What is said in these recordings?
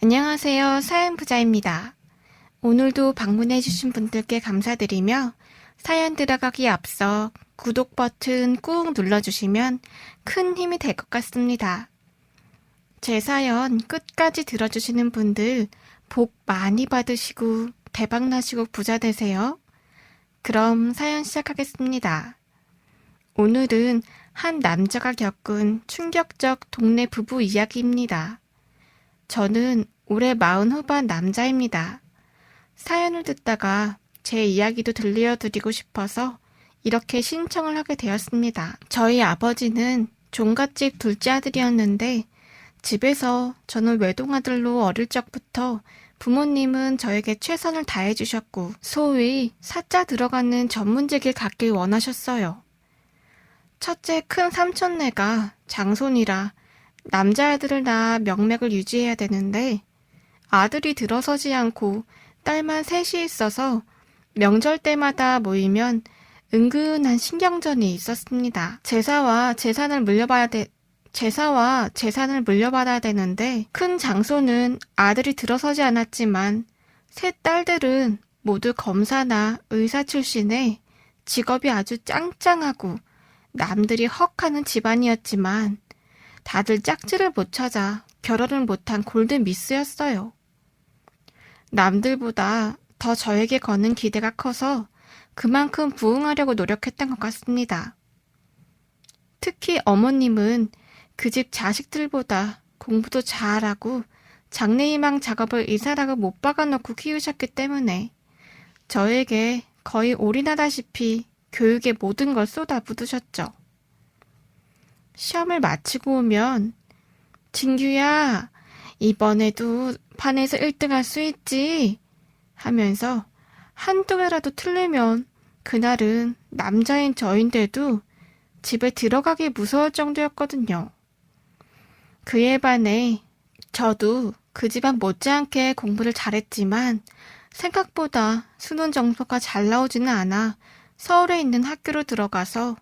안녕하세요. 사연 부자입니다. 오늘도 방문해주신 분들께 감사드리며 사연 들어가기 앞서 구독 버튼 꾹 눌러주시면 큰 힘이 될 것 같습니다. 제 사연 끝까지 들어주시는 분들 복 많이 받으시고 대박나시고 부자 되세요. 그럼 사연 시작하겠습니다. 오늘은 한 남자가 겪은 충격적 동네 부부 이야기입니다. 저는 올해 마흔 후반 남자입니다. 사연을 듣다가 제 이야기도 들려드리고 싶어서 이렇게 신청을 하게 되었습니다. 저희 아버지는 종갓집 둘째 아들이었는데 집에서 저는 외동아들로 어릴 적부터 부모님은 저에게 최선을 다해 주셨고 소위 사자 들어가는 전문직을 갖길 원하셨어요. 첫째 큰 삼촌네가 장손이라 남자아들을 낳아 명맥을 유지해야 되는데 아들이 들어서지 않고 딸만 셋이 있어서 명절 때마다 모이면 은근한 신경전이 있었습니다. 제사와 재산을 물려봐야 돼, 제사와 재산을 물려받아야 되는데 큰 장소는 아들이 들어서지 않았지만 세 딸들은 모두 검사나 의사 출신의 직업이 아주 짱짱하고 남들이 헉하는 집안이었지만 다들 짝지를 못 찾아 결혼을 못한 골든 미스였어요. 남들보다 더 저에게 거는 기대가 커서 그만큼 부응하려고 노력했던 것 같습니다. 특히 어머님은 그 집 자식들보다 공부도 잘하고 장래희망 작업을 이사라고 못 박아놓고 키우셨기 때문에 저에게 거의 올인하다시피 교육의 모든 걸 쏟아부으셨죠. 시험을 마치고 오면 진규야 이번에도 반에서 1등 할 수 있지 하면서 한두 개라도 틀리면 그날은 남자인 저인데도 집에 들어가기 무서울 정도였거든요. 그에 반해 저도 그 집안 못지않게 공부를 잘했지만 생각보다 수능 점수가 잘 나오지는 않아 서울에 있는 학교로 들어가서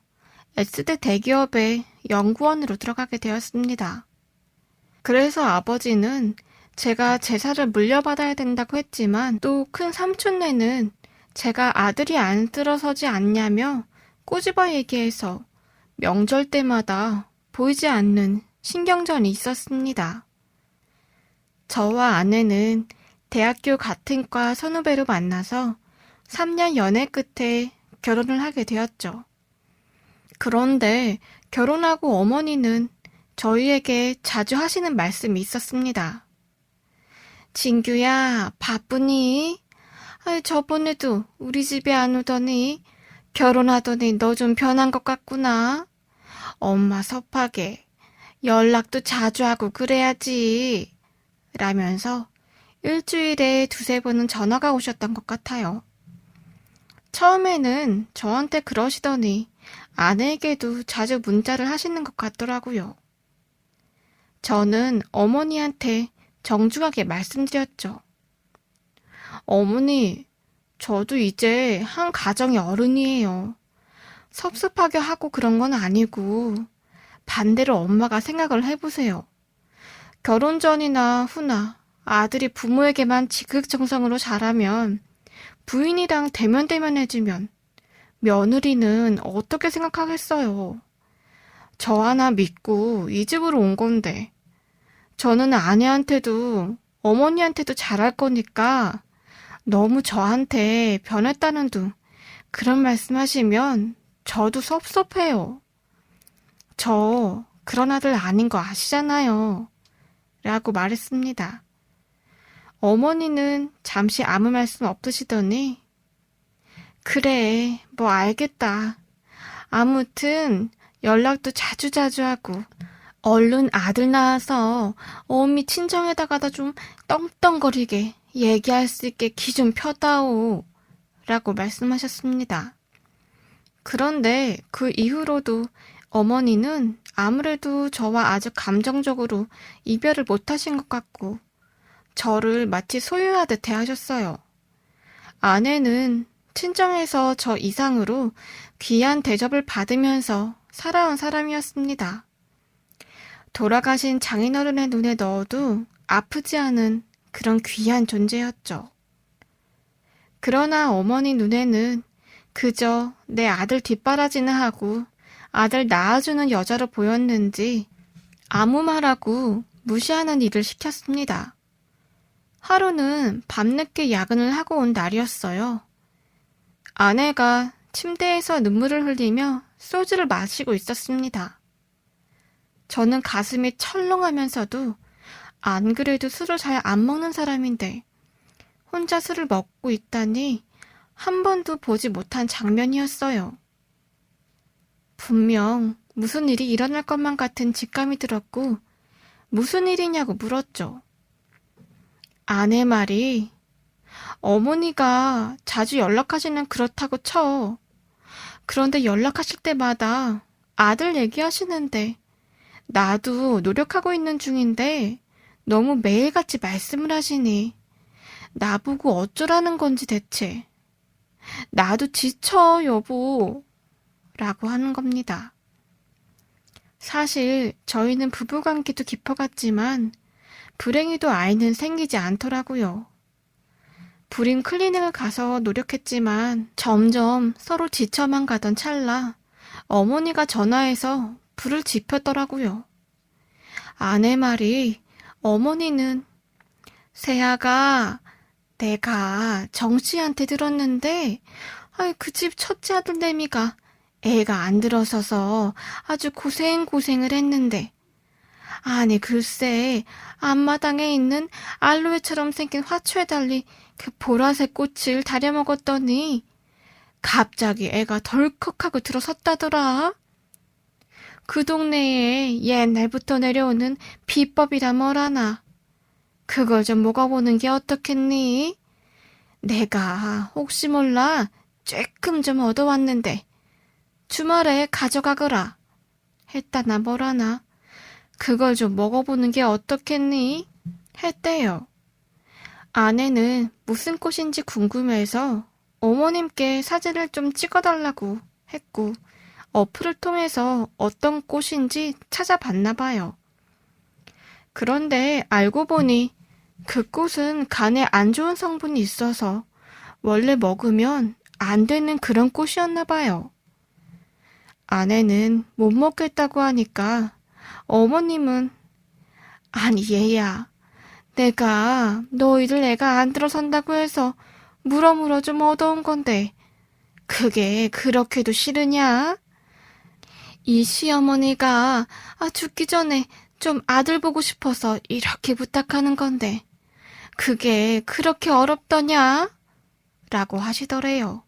S대 대기업의 연구원으로 들어가게 되었습니다. 그래서 아버지는 제가 제사를 물려받아야 된다고 했지만 또 큰 삼촌네는 제가 아들이 안 들어서지 않냐며 꼬집어 얘기해서 명절 때마다 보이지 않는 신경전이 있었습니다. 저와 아내는 대학교 같은 과 선후배로 만나서 3년 연애 끝에 결혼을 하게 되었죠. 그런데 결혼하고 어머니는 저희에게 자주 하시는 말씀이 있었습니다. 진규야, 바쁘니? 아이, 저번에도 우리 집에 안 오더니 결혼하더니 너 좀 변한 것 같구나. 엄마 섭하게 연락도 자주 하고 그래야지. 라면서 일주일에 두세 번은 전화가 오셨던 것 같아요. 처음에는 저한테 그러시더니 아내에게도 자주 문자를 하시는 것 같더라고요. 저는 어머니한테 정중하게 말씀드렸죠. 어머니, 저도 이제 한 가정의 어른이에요. 섭섭하게 하고 그런 건 아니고, 반대로 엄마가 생각을 해보세요. 결혼 전이나 후나 아들이 부모에게만 지극정성으로 자라면 부인이랑 대면대면해지면 며느리는 어떻게 생각하겠어요? 저 하나 믿고 이 집으로 온 건데, 저는 아내한테도 어머니한테도 잘할 거니까 너무 저한테 변했다는 둥 그런 말씀하시면 저도 섭섭해요. 저 그런 아들 아닌 거 아시잖아요. 라고 말했습니다. 어머니는 잠시 아무 말씀 없으시더니 그래, 뭐 알겠다. 아무튼 연락도 자주자주 하고 얼른 아들 낳아서 어미 친정에다가다 좀 떵떵거리게 얘기할 수 있게 기 좀 펴다오. 라고 말씀하셨습니다. 그런데 그 이후로도 어머니는 아무래도 저와 아주 감정적으로 이별을 못하신 것 같고 저를 마치 소유하듯 대하셨어요. 아내는 친정에서 저 이상으로 귀한 대접을 받으면서 살아온 사람이었습니다. 돌아가신 장인어른의 눈에 넣어도 아프지 않은 그런 귀한 존재였죠. 그러나 어머니 눈에는 그저 내 아들 뒷바라지나 하고 아들 낳아주는 여자로 보였는지 아무 말하고 무시하는 일을 시켰습니다. 하루는 밤늦게 야근을 하고 온 날이었어요. 아내가 침대에서 눈물을 흘리며 소주를 마시고 있었습니다. 저는 가슴이 철렁하면서도 안 그래도 술을 잘 안 먹는 사람인데 혼자 술을 먹고 있다니 한 번도 보지 못한 장면이었어요. 분명 무슨 일이 일어날 것만 같은 직감이 들었고 무슨 일이냐고 물었죠. 아내 말이 어머니가 자주 연락하시는 그렇다고 쳐. 그런데 연락하실 때마다 아들 얘기하시는데 나도 노력하고 있는 중인데 너무 매일같이 말씀을 하시니 나보고 어쩌라는 건지 대체. 나도 지쳐, 여보. 라고 하는 겁니다. 사실 저희는 부부관계도 깊어갔지만 불행히도 아이는 생기지 않더라고요. 불임 클리닉을 가서 노력했지만 점점 서로 지쳐만 가던 찰나 어머니가 전화해서 불을 지폈더라고요. 아내 말이 어머니는 세아가 내가 정씨한테 들었는데 그 집 첫째 아들 내미가 애가 안 들어서서 아주 고생고생을 했는데 아니 글쎄 앞마당에 있는 알로에처럼 생긴 화초에 달린 그 보라색 꽃을 다려 먹었더니 갑자기 애가 덜컥하고 들어섰다더라. 그 동네에 옛날부터 내려오는 비법이라 뭐라나. 그걸 좀 먹어보는 게 어떻겠니? 내가 혹시 몰라 쬐끔 좀 얻어왔는데 주말에 가져가거라. 했다나 뭐라나. 그걸 좀 먹어보는 게 어떻겠니? 했대요. 아내는 무슨 꽃인지 궁금해서 어머님께 사진을 좀 찍어달라고 했고, 어플을 통해서 어떤 꽃인지 찾아봤나 봐요. 그런데 알고 보니 그 꽃은 간에 안 좋은 성분이 있어서 원래 먹으면 안 되는 그런 꽃이었나 봐요. 아내는 못 먹겠다고 하니까 어머님은 아니 얘야 내가 너희들 애가 안 들어선다고 해서 물어물어 좀 얻어온 건데 그게 그렇게도 싫으냐? 이 시어머니가 아 죽기 전에 좀 아들 보고 싶어서 이렇게 부탁하는 건데 그게 그렇게 어렵더냐? 라고 하시더래요.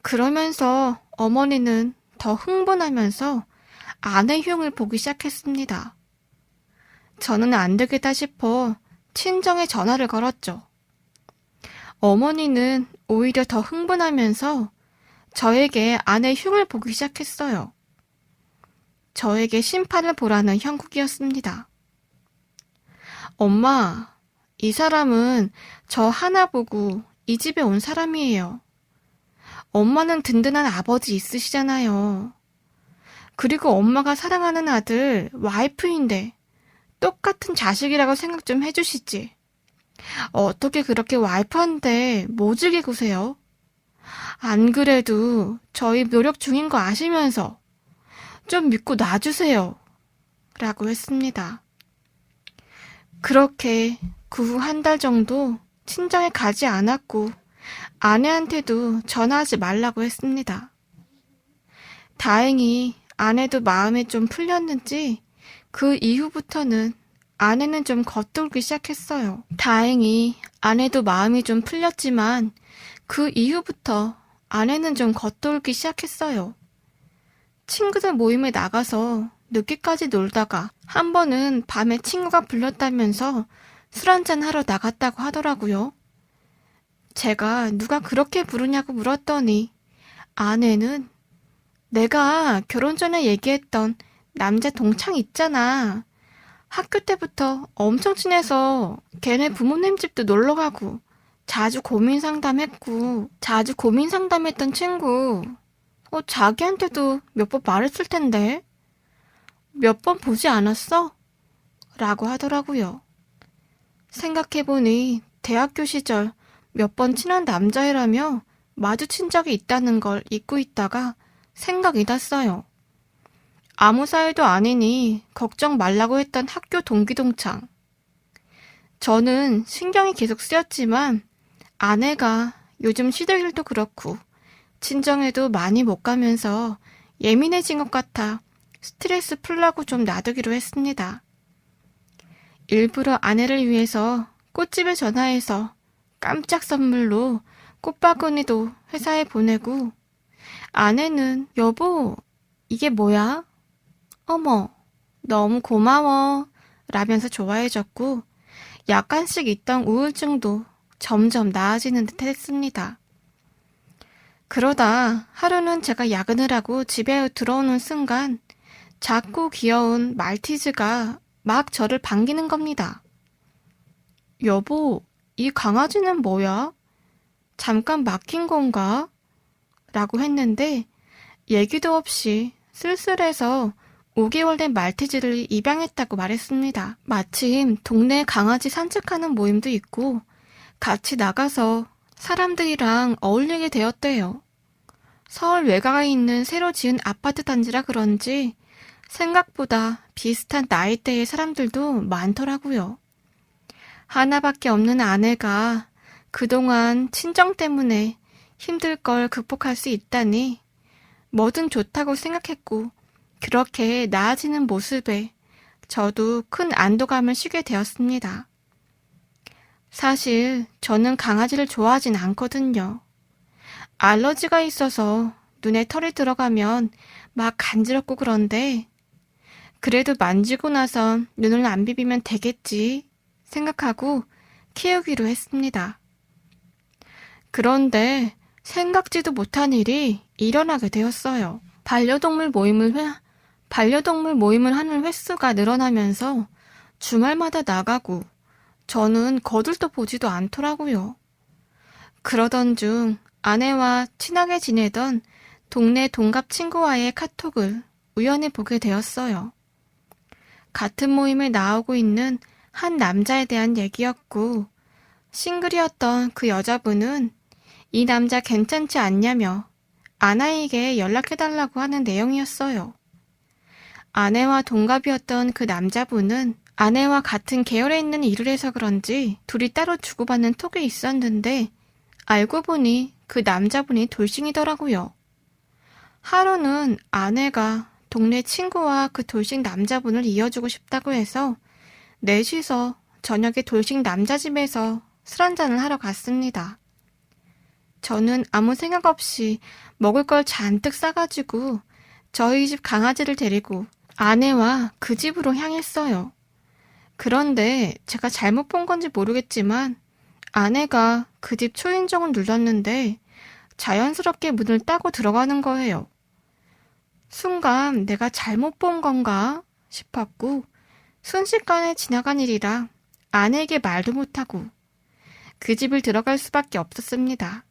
그러면서 어머니는 더 흥분하면서 아내 흉을 보기 시작했습니다. 저는 안 되겠다 싶어 친정에 전화를 걸었죠. 어머니는 오히려 더 흥분하면서 저에게 아내 흉을 보기 시작했어요. 저에게 심판을 보라는 형국이었습니다. 엄마, 이 사람은 저 하나 보고 이 집에 온 사람이에요. 엄마는 든든한 아버지 있으시잖아요. 그리고 엄마가 사랑하는 아들 와이프인데 똑같은 자식이라고 생각 좀 해주시지. 어떻게 그렇게 와이프한테 모질게 구세요? 안 그래도 저희 노력 중인 거 아시면서 좀 믿고 놔주세요. 라고 했습니다. 그렇게 그 후 한 달 정도 친정에 가지 않았고 아내한테도 전화하지 말라고 했습니다. 다행히 아내도 마음이 좀 풀렸는지 그 이후부터는 아내는 좀 겉돌기 시작했어요. 다행히 아내도 마음이 좀 풀렸지만 그 이후부터 아내는 좀 겉돌기 시작했어요. 친구들 모임에 나가서 늦게까지 놀다가 한 번은 밤에 친구가 불렀다면서 술 한잔 하러 나갔다고 하더라고요. 제가 누가 그렇게 부르냐고 물었더니 아내는 내가 결혼 전에 얘기했던 남자 동창 있잖아. 학교 때부터 엄청 친해서 걔네 부모님 집도 놀러 가고 자주 고민 상담했고 자주 고민 상담했던 친구 어, 자기한테도 몇 번 말했을 텐데 몇 번 보지 않았어? 라고 하더라고요. 생각해보니 대학교 시절 몇 번 친한 남자애라며 마주친 적이 있다는 걸 잊고 있다가 생각이 났어요. 아무 사이도 아니니 걱정 말라고 했던 학교 동기 동창. 저는 신경이 계속 쓰였지만 아내가 요즘 시들일도 그렇고 친정에도 많이 못 가면서 예민해진 것 같아 스트레스 풀라고 좀 놔두기로 했습니다. 일부러 아내를 위해서 꽃집에 전화해서 깜짝 선물로 꽃바구니도 회사에 보내고 아내는 여보 이게 뭐야? 어머 너무 고마워 라면서 좋아해줬고 약간씩 있던 우울증도 점점 나아지는 듯 했습니다. 그러다 하루는 제가 야근을 하고 집에 들어오는 순간 작고 귀여운 말티즈가 막 저를 반기는 겁니다. 여보, 이 강아지는 뭐야? 잠깐 막힌 건가? 라고 했는데 얘기도 없이 쓸쓸해서 5개월 된 말티즈를 입양했다고 말했습니다. 마침 동네 강아지 산책하는 모임도 있고 같이 나가서 사람들이랑 어울리게 되었대요. 서울 외곽에 있는 새로 지은 아파트 단지라 그런지 생각보다 비슷한 나이대의 사람들도 많더라고요. 하나밖에 없는 아내가 그동안 친정 때문에 힘들 걸 극복할 수 있다니 뭐든 좋다고 생각했고 그렇게 나아지는 모습에 저도 큰 안도감을 쉬게 되었습니다. 사실 저는 강아지를 좋아하진 않거든요. 알러지가 있어서 눈에 털이 들어가면 막 간지럽고 그런데 그래도 만지고 나선 눈을 안 비비면 되겠지 생각하고 키우기로 했습니다. 그런데 생각지도 못한 일이 일어나게 되었어요. 반려동물 모임을 회, 반려동물 모임을 하는 횟수가 늘어나면서 주말마다 나가고 저는 거들떠 보지도 않더라고요. 그러던 중 아내와 친하게 지내던 동네 동갑 친구와의 카톡을 우연히 보게 되었어요. 같은 모임에 나오고 있는 한 남자에 대한 얘기였고, 싱글이었던 그 여자분은 이 남자 괜찮지 않냐며 아나에게 연락해달라고 하는 내용이었어요. 아내와 동갑이었던 그 남자분은 아내와 같은 계열에 있는 일을 해서 그런지 둘이 따로 주고받는 톡이 있었는데 알고 보니 그 남자분이 돌싱이더라고요. 하루는 아내가 동네 친구와 그 돌싱 남자분을 이어주고 싶다고 해서 넷이서 저녁에 돌싱 남자 집에서 술 한잔을 하러 갔습니다. 저는 아무 생각 없이 먹을 걸 잔뜩 싸가지고 저희 집 강아지를 데리고 아내와 그 집으로 향했어요. 그런데 제가 잘못 본 건지 모르겠지만 아내가 그 집 초인종을 눌렀는데 자연스럽게 문을 따고 들어가는 거예요. 순간 내가 잘못 본 건가 싶었고 순식간에 지나간 일이라 아내에게 말도 못하고 그 집을 들어갈 수밖에 없었습니다.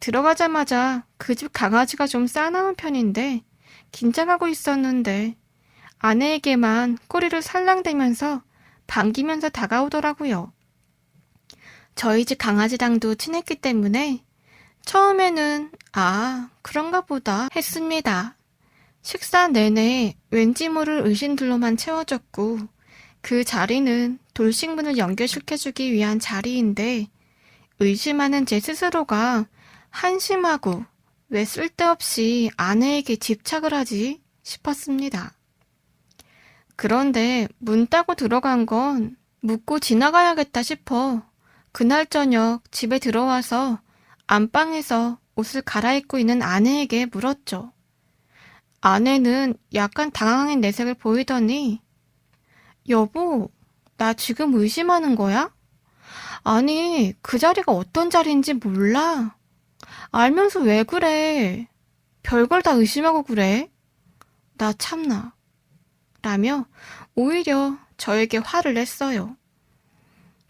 들어가자마자 그 집 강아지가 좀 싸나운 편인데 긴장하고 있었는데 아내에게만 꼬리를 살랑대면서 반기면서 다가오더라고요. 저희 집 강아지랑도 친했기 때문에 처음에는 아, 그런가 보다 했습니다. 식사 내내 왠지 모를 의심들로만 채워졌고 그 자리는 돌싱문을 연결시켜주기 위한 자리인데 의심하는 제 스스로가 한심하고 왜 쓸데없이 아내에게 집착을 하지 싶었습니다. 그런데 문 따고 들어간 건 묻고 지나가야겠다 싶어 그날 저녁 집에 들어와서 안방에서 옷을 갈아입고 있는 아내에게 물었죠. 아내는 약간 당황한 내색을 보이더니, 여보, 나 지금 의심하는 거야? 아니, 그 자리가 어떤 자리인지 몰라. 알면서 왜 그래? 별걸 다 의심하고 그래? 나 참나. 라며 오히려 저에게 화를 냈어요.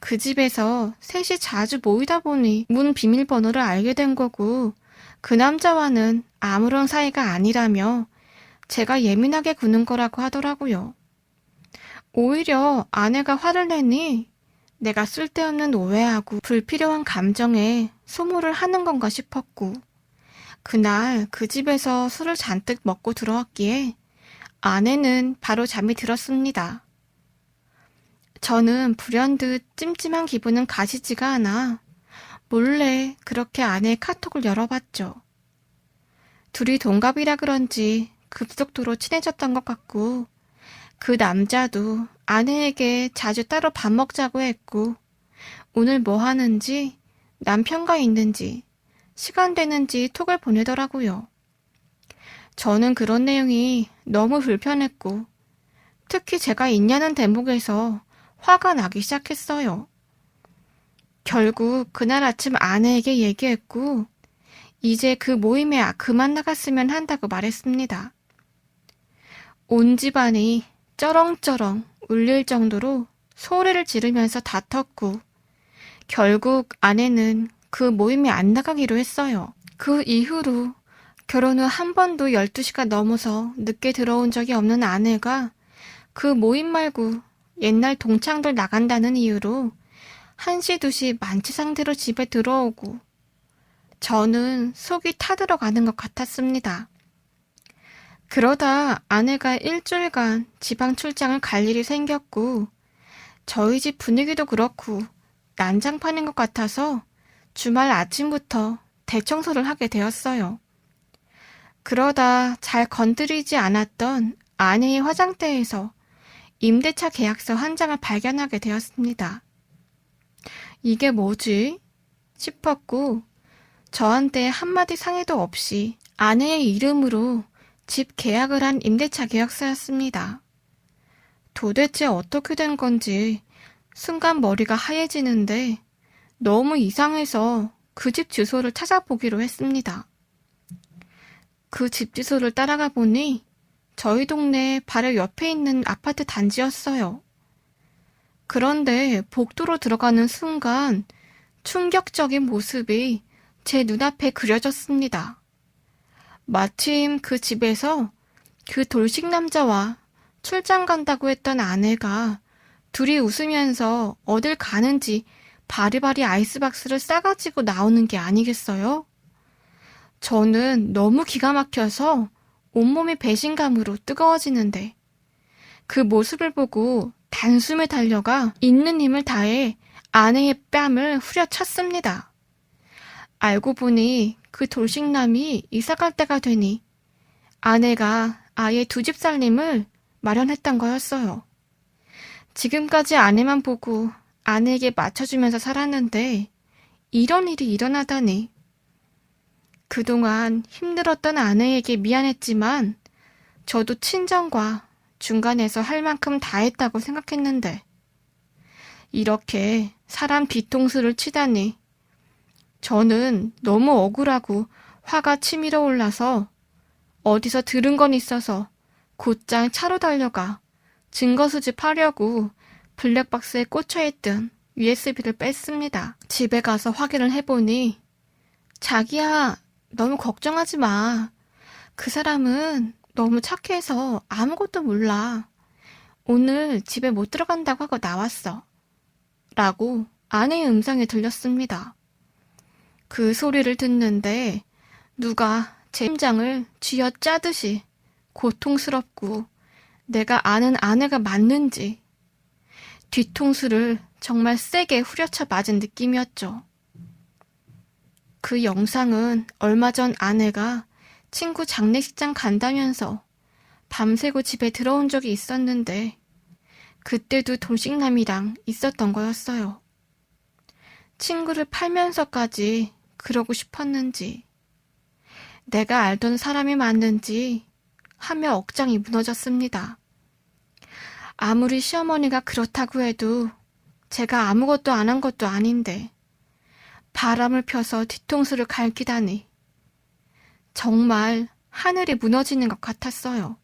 그 집에서 셋이 자주 모이다 보니 문 비밀번호를 알게 된 거고 그 남자와는 아무런 사이가 아니라며 제가 예민하게 구는 거라고 하더라고요. 오히려 아내가 화를 내니 내가 쓸데없는 오해하고 불필요한 감정에 소모를 하는 건가 싶었고, 그날 그 집에서 술을 잔뜩 먹고 들어왔기에 아내는 바로 잠이 들었습니다. 저는 불현듯 찜찜한 기분은 가시지가 않아 몰래 그렇게 아내의 카톡을 열어봤죠. 둘이 동갑이라 그런지 급속도로 친해졌던 것 같고, 그 남자도 아내에게 자주 따로 밥 먹자고 했고, 오늘 뭐 하는지, 남편과 있는지, 시간 되는지 톡을 보내더라고요. 저는 그런 내용이 너무 불편했고, 특히 제가 있냐는 대목에서 화가 나기 시작했어요. 결국 그날 아침 아내에게 얘기했고, 이제 그 모임에 그만 나갔으면 한다고 말했습니다. 온 집안이 쩌렁쩌렁 울릴 정도로 소리를 지르면서 다퉜고, 결국 아내는 그 모임에 안 나가기로 했어요. 그 이후로 결혼 후 한 번도 12시가 넘어서 늦게 들어온 적이 없는 아내가 그 모임 말고 옛날 동창들 나간다는 이유로 1시, 2시 만취 상태로 집에 들어오고 저는 속이 타들어가는 것 같았습니다. 그러다 아내가 일주일간 지방 출장을 갈 일이 생겼고 저희 집 분위기도 그렇고 난장판인 것 같아서 주말 아침부터 대청소를 하게 되었어요. 그러다 잘 건드리지 않았던 아내의 화장대에서 임대차 계약서 한 장을 발견하게 되었습니다. 이게 뭐지? 싶었고, 저한테 한마디 상의도 없이 아내의 이름으로 집 계약을 한 임대차 계약서였습니다. 도대체 어떻게 된 건지 순간 머리가 하얘지는데 너무 이상해서 그 집 주소를 찾아보기로 했습니다. 그 집 주소를 따라가 보니 저희 동네 바로 옆에 있는 아파트 단지였어요. 그런데 복도로 들어가는 순간 충격적인 모습이 제 눈앞에 그려졌습니다. 마침 그 집에서 그 돌식 남자와 출장 간다고 했던 아내가 둘이 웃으면서 어딜 가는지 바리바리 아이스박스를 싸가지고 나오는 게 아니겠어요? 저는 너무 기가 막혀서 온몸이 배신감으로 뜨거워지는데 그 모습을 보고 단숨에 달려가 있는 힘을 다해 아내의 뺨을 후려쳤습니다. 알고 보니 그 돌식남이 이사갈 때가 되니 아내가 아예 두 집 살림을 마련했던 거였어요. 지금까지 아내만 보고 아내에게 맞춰주면서 살았는데 이런 일이 일어나다니. 그동안 힘들었던 아내에게 미안했지만 저도 친정과 중간에서 할 만큼 다 했다고 생각했는데 이렇게 사람 뒤통수를 치다니 저는 너무 억울하고 화가 치밀어 올라서 어디서 들은 건 있어서 곧장 차로 달려가 증거 수집하려고 블랙박스에 꽂혀있던 USB를 뺐습니다. 집에 가서 확인을 해보니 자기야 너무 걱정하지 마. 그 사람은 너무 착해서 아무것도 몰라. 오늘 집에 못 들어간다고 하고 나왔어. 라고 아내의 음성이 들렸습니다. 그 소리를 듣는데 누가 제 심장을 쥐어 짜듯이 고통스럽고 내가 아는 아내가 맞는지 뒤통수를 정말 세게 후려쳐 맞은 느낌이었죠. 그 영상은 얼마 전 아내가 친구 장례식장 간다면서 밤새고 집에 들어온 적이 있었는데 그때도 돌식남이랑 있었던 거였어요. 친구를 팔면서까지 그러고 싶었는지 내가 알던 사람이 맞는지 하며 억장이 무너졌습니다. 아무리 시어머니가 그렇다고 해도 제가 아무것도 안 한 것도 아닌데 바람을 펴서 뒤통수를 갈기다니 정말 하늘이 무너지는 것 같았어요.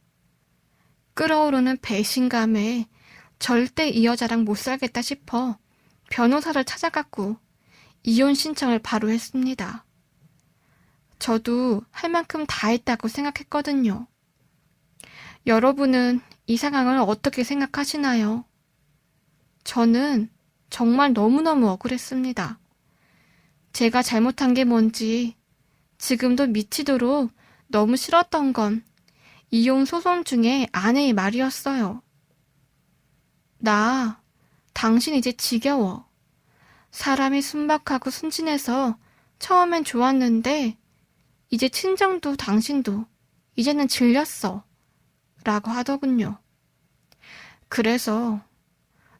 끓어오르는 배신감에 절대 이 여자랑 못 살겠다 싶어 변호사를 찾아갔고 이혼 신청을 바로 했습니다. 저도 할 만큼 다 했다고 생각했거든요. 여러분은 이 상황을 어떻게 생각하시나요? 저는 정말 너무너무 억울했습니다. 제가 잘못한 게 뭔지 지금도 미치도록 너무 싫었던 건 이혼 소송 중에 아내의 말이었어요. 나, 당신 이제 지겨워. 사람이 순박하고 순진해서 처음엔 좋았는데, 이제 친정도 당신도 이제는 질렸어. 라고 하더군요. 그래서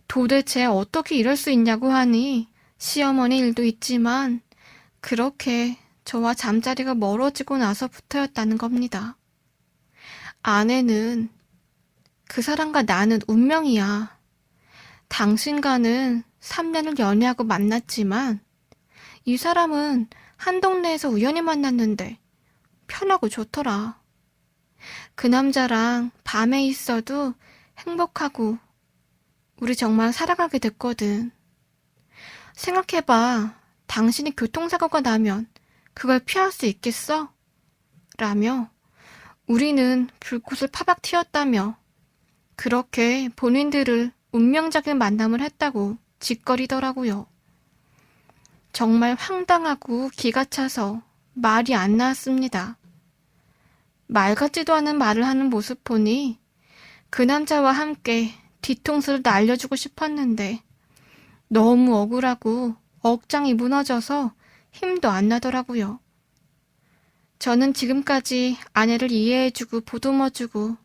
도대체 어떻게 이럴 수 있냐고 하니 시어머니 일도 있지만 그렇게 저와 잠자리가 멀어지고 나서부터였다는 겁니다. 아내는 그 사람과 나는 운명이야. 당신과는 3년을 연애하고 만났지만 이 사람은 한 동네에서 우연히 만났는데 편하고 좋더라. 그 남자랑 밤에 있어도 행복하고 우리 정말 살아가게 됐거든. 생각해봐. 당신이 교통사고가 나면 그걸 피할 수 있겠어? 라며 우리는 불꽃을 파박 튀었다며 그렇게 본인들을 운명적인 만남을 했다고 짓거리더라고요. 정말 황당하고 기가 차서 말이 안 나왔습니다. 말 같지도 않은 말을 하는 모습 보니 그 남자와 함께 뒤통수를 날려주고 싶었는데 너무 억울하고 억장이 무너져서 힘도 안 나더라고요. 저는 지금까지 아내를 이해해주고 보듬어주고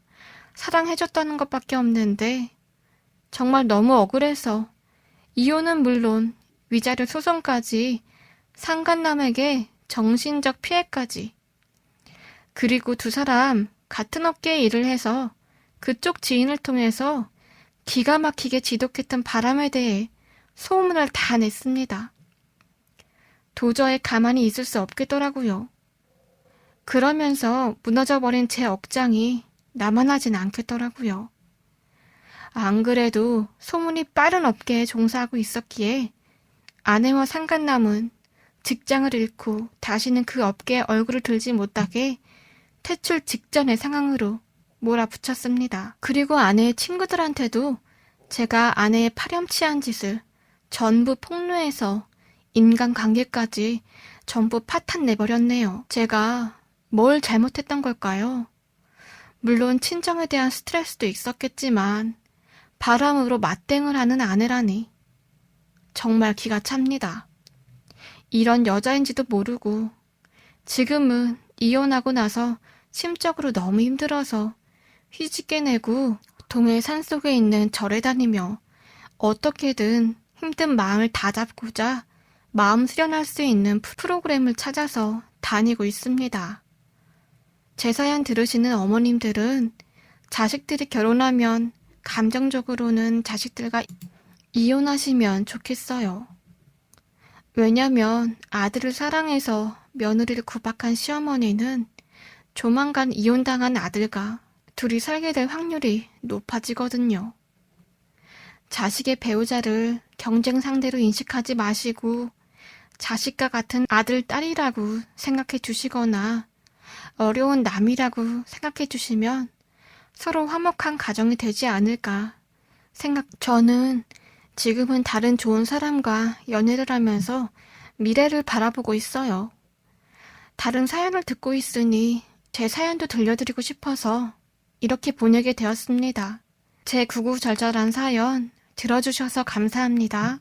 사랑해줬다는 것밖에 없는데 정말 너무 억울해서 이혼은 물론 위자료 소송까지 상간남에게 정신적 피해까지 그리고 두 사람 같은 업계에 일을 해서 그쪽 지인을 통해서 기가 막히게 지독했던 바람에 대해 소문을 다 냈습니다. 도저히 가만히 있을 수 없겠더라고요. 그러면서 무너져버린 제 억장이 남아나진 않겠더라고요. 안 그래도 소문이 빠른 업계에 종사하고 있었기에 아내와 상간남은 직장을 잃고 다시는 그 업계에 얼굴을 들지 못하게 퇴출 직전의 상황으로 몰아붙였습니다. 그리고 아내의 친구들한테도 제가 아내의 파렴치한 짓을 전부 폭로해서 인간관계까지 전부 파탄 내버렸네요. 제가 뭘 잘못했던 걸까요? 물론 친정에 대한 스트레스도 있었겠지만 바람으로 맞댕을 하는 아내라니 정말 기가 찹니다. 이런 여자인지도 모르고 지금은 이혼하고 나서 심적으로 너무 힘들어서 휘짓게 내고 동해 산속에 있는 절에 다니며 어떻게든 힘든 마음을 다잡고자 마음 수련할 수 있는 프로그램을 찾아서 다니고 있습니다. 제 사연 들으시는 어머님들은 자식들이 결혼하면 감정적으로는 자식들과 이혼하시면 좋겠어요. 왜냐면 아들을 사랑해서 며느리를 구박한 시어머니는 조만간 이혼당한 아들과 둘이 살게 될 확률이 높아지거든요. 자식의 배우자를 경쟁 상대로 인식하지 마시고 자식과 같은 아들, 딸이라고 생각해 주시거나 어려운 남이라고 생각해 주시면 서로 화목한 가정이 되지 않을까 생각, 저는 지금은 다른 좋은 사람과 연애를 하면서 미래를 바라보고 있어요. 다른 사연을 듣고 있으니 제 사연도 들려드리고 싶어서 이렇게 보내게 되었습니다. 제 구구절절한 사연 들어주셔서 감사합니다.